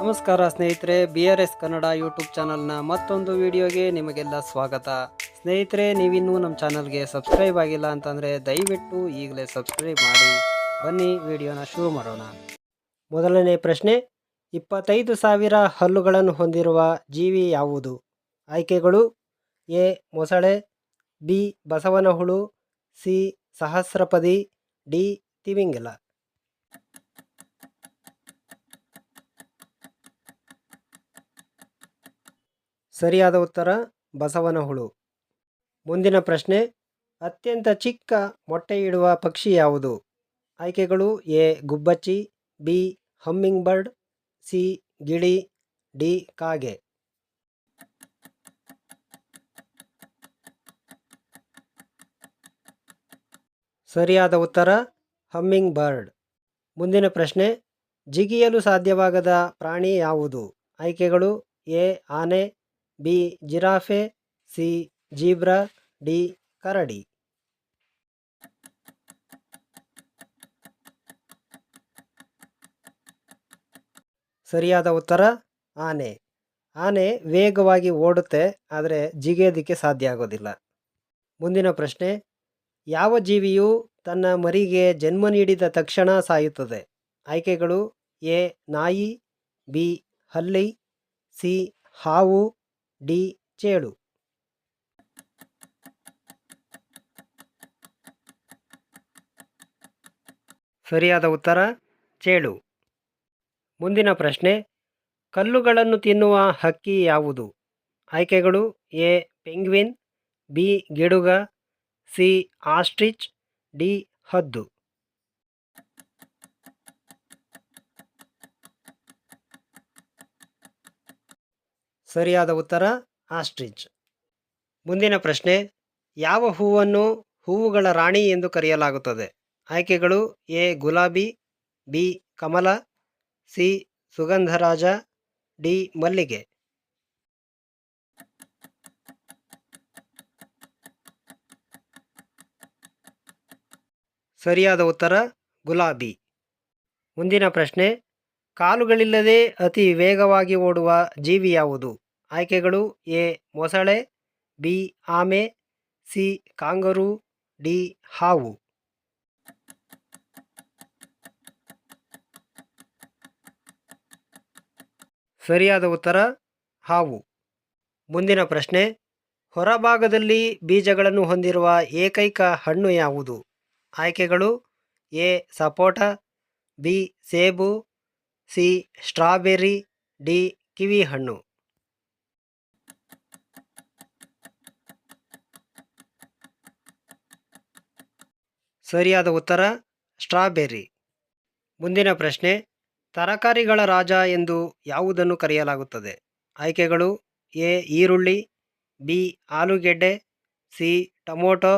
ನಮಸ್ಕಾರ ಸ್ನೇಹಿತರೆ B R S Kannada YouTube ಚಾನಲ್ನ ಮತ್ತೊಂದು ವಿಡಿಯೋಗೆ ನಿಮಗೆಲ್ಲ ಸ್ವಾಗತ. ಸ್ನೇಹಿತರೆ, ನೀವಿನ್ನೂ ನಮ್ಮ ಚಾನಲ್ಗೆ ಸಬ್ಸ್ಕ್ರೈಬ್ ಆಗಿಲ್ಲ ಅಂತಂದರೆ ದಯವಿಟ್ಟು ಈಗಲೇ ಸಬ್ಸ್ಕ್ರೈಬ್ ಮಾಡಿ. ಬನ್ನಿ, ವಿಡಿಯೋನ ಶುರು ಮಾಡೋಣ. ಮೊದಲನೇ ಪ್ರಶ್ನೆ, ಇಪ್ಪತ್ತೈದು ಸಾವಿರ ಹಲ್ಲುಗಳನ್ನು ಹೊಂದಿರುವ ಜೀವಿ ಯಾವುದು? ಆಯ್ಕೆಗಳು, ಎ, ಮೊಸಳೆ, ಬಿ ಬಸವನ ಹುಳು ಸಿ, ಸಹಸ್ರಪದಿ, ಡಿ, ತಿಮಿಂಗಲ. ಸರಿಯಾದ ಉತ್ತರ ಬಸವನ ಹುಳು ಮುಂದಿನ ಪ್ರಶ್ನೆ, ಅತ್ಯಂತ ಚಿಕ್ಕ ಮೊಟ್ಟೆ ಇಡುವ ಪಕ್ಷಿ ಯಾವುದು? ಆಯ್ಕೆಗಳು ಎ, ಗುಬ್ಬಚ್ಚಿ, ಬಿ ಹಮ್ಮಿಂಗ್ ಬರ್ಡ್ ಸಿ, ಗಿಳಿ, ಡಿ, ಕಾಗೆ. ಸರಿಯಾದ ಉತ್ತರ ಹಮ್ಮಿಂಗ್ ಬರ್ಡ್ ಮುಂದಿನ ಪ್ರಶ್ನೆ, ಜಿಗಿಯಲು ಸಾಧ್ಯವಾಗದ ಪ್ರಾಣಿ ಯಾವುದು? ಆಯ್ಕೆಗಳು ಎ, ಆನೆ B giraffe, C zebra, D ಕರಡಿ. ಸರಿಯಾದ ಉತ್ತರ, ಆನೆ. ಆನೆ ವೇಗವಾಗಿ ಓಡುತ್ತೆ, ಆದರೆ ಜಿಗಿಯೋದಕ್ಕೆ ಸಾಧ್ಯ ಆಗೋದಿಲ್ಲ. ಮುಂದಿನ ಪ್ರಶ್ನೆ, ಯಾವ ಜೀವಿಯು ತನ್ನ ಮರಿಗೆ ಜನ್ಮ ನೀಡಿದ ತಕ್ಷಣ ಸಾಯುತ್ತದೆ? ಆಯ್ಕೆಗಳು ಎ ನಾಯಿ, ಬಿ ಹಲ್ಲಿ, ಸಿ ಹಾವು ಡಿ ಚೇಳು. ಸರಿಯಾದ ಉತ್ತರ ಚೇಳು. ಮುಂದಿನ ಪ್ರಶ್ನೆ, ಕಲ್ಲುಗಳನ್ನು ತಿನ್ನುವ ಹಕ್ಕಿ ಯಾವುದು? ಆಯ್ಕೆಗಳು ಎ, ಪೆಂಗ್ವಿನ್, ಬಿ, ಗಿಡುಗ, ಸಿ, ಆಸ್ಟ್ರಿಚ್, ಡಿ, ಹದ್ದು. ಸರಿಯಾದ ಉತ್ತರ, ಆಸ್ಟ್ರಿಚ್. ಮುಂದಿನ ಪ್ರಶ್ನೆ, ಯಾವ ಹೂವನ್ನು ಹೂವುಗಳ ರಾಣಿ ಎಂದು ಕರೆಯಲಾಗುತ್ತದೆ? ಆಯ್ಕೆಗಳು, ಎ, ಗುಲಾಬಿ, ಬಿ, ಕಮಲ, ಸಿ, ಸುಗಂಧರಾಜ, ಡಿ, ಮಲ್ಲಿಗೆ. ಸರಿಯಾದ ಉತ್ತರ, ಗುಲಾಬಿ. ಮುಂದಿನ ಪ್ರಶ್ನೆ, ಕಾಲುಗಳಿಲ್ಲದೆ ಅತಿ ವೇಗವಾಗಿ ಓಡುವ ಜೀವಿ ಯಾವುದು? ಆಯ್ಕೆಗಳು ಎ. ಮೊಸಳೆ, ಬಿ. ಆಮೆ, ಸಿ. Kangaroo, D. ಹಾವು. ಸರಿಯಾದ ಉತ್ತರ, ಹಾವು. ಮುಂದಿನ ಪ್ರಶ್ನೆ, ಹೊರಭಾಗದಲ್ಲಿ ಬೀಜಗಳನ್ನು ಹೊಂದಿರುವ ಏಕೈಕ ಹಣ್ಣು ಯಾವುದು? ಆಯ್ಕೆಗಳು ಎ. ಸಪೋಟ, ಬಿ. ಸೇಬು, ಸಿ. Strawberry, D. ಕಿವಿ ಹಣ್ಣು. ಸರಿಯಾದ ಉತ್ತರ ಸ್ಟ್ರಾಬೆರ್ರಿ ಮುಂದಿನ ಪ್ರಶ್ನೆ, ತರಕಾರಿಗಳ ರಾಜ ಎಂದು ಯಾವುದನ್ನು ಕರೆಯಲಾಗುತ್ತದೆ? ಆಯ್ಕೆಗಳು, ಎ, ಈರುಳ್ಳಿ, ಬಿ, ಆಲೂಗೆಡ್ಡೆ, ಸಿ, ಟೊಮೊಟೊ,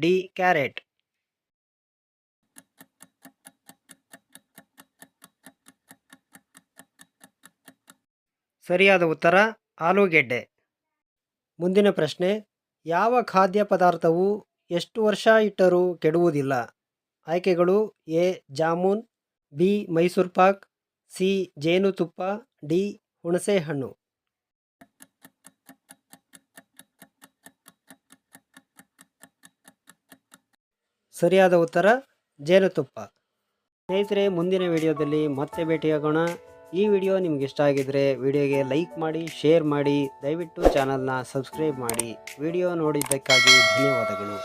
ಡಿ, ಕ್ಯಾರೆಟ್. ಸರಿಯಾದ ಉತ್ತರ, ಆಲೂಗೆಡ್ಡೆ. ಮುಂದಿನ ಪ್ರಶ್ನೆ, ಯಾವ ಖಾದ್ಯ ಪದಾರ್ಥವು ಎಷ್ಟು ವರ್ಷ ಇಟ್ಟರೂ ಕೆಡುವುದಿಲ್ಲ. ಆಯ್ಕೆಗಳು A. Jamun, B. Mysuru pak, C. ಜೇನುತುಪ್ಪ, ಡಿ. ಹುಣಸೆಹಣ್ಣು. ಸರಿಯಾದ ಉತ್ತರ, ಜೇನುತುಪ್ಪ. ಸ್ನೇಹಿತರೆ, ಮುಂದಿನ ವಿಡಿಯೋದಲ್ಲಿ ಮತ್ತೆ ಭೇಟಿಯಾಗೋಣ. ಈ ವಿಡಿಯೋ ನಿಮ್ಗೆ ಇಷ್ಟ ಆಗಿದ್ರೆ ವಿಡಿಯೋಗೆ ಲೈಕ್ ಮಾಡಿ, ಶೇರ್ ಮಾಡಿ, ದಯವಿಟ್ಟು ಚಾನಲ್ನ ಸಬ್ಸ್ಕ್ರೈಬ್ ಮಾಡಿ. ವಿಡಿಯೋ ನೋಡಿದ್ದಕ್ಕಾಗಿ ಧನ್ಯವಾದಗಳು.